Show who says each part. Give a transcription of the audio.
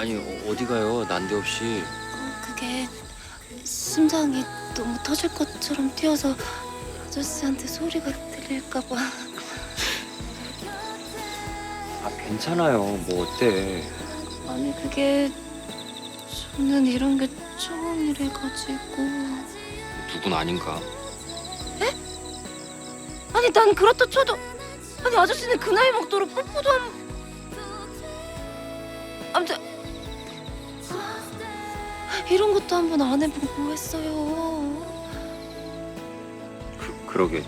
Speaker 1: 아니 어, 디 가요? 난데없이.
Speaker 2: 어, 그게 심장이 너무 터질 것처럼 뛰어서 아저씨한테 소리가 들릴까 봐.
Speaker 1: 아 괜찮아요. 뭐 어때?
Speaker 2: 아니 그게 저는 이런 게 처음이래 가지고.
Speaker 1: 누군 아닌가?
Speaker 2: 아니 난 그렇다 쳐도 아니 아저씨는 그 나이 먹도록 뽀뽀도 한 아무튼 이런 것도 한 번 안 해보고 뭐 했어요
Speaker 1: 그, 그러게.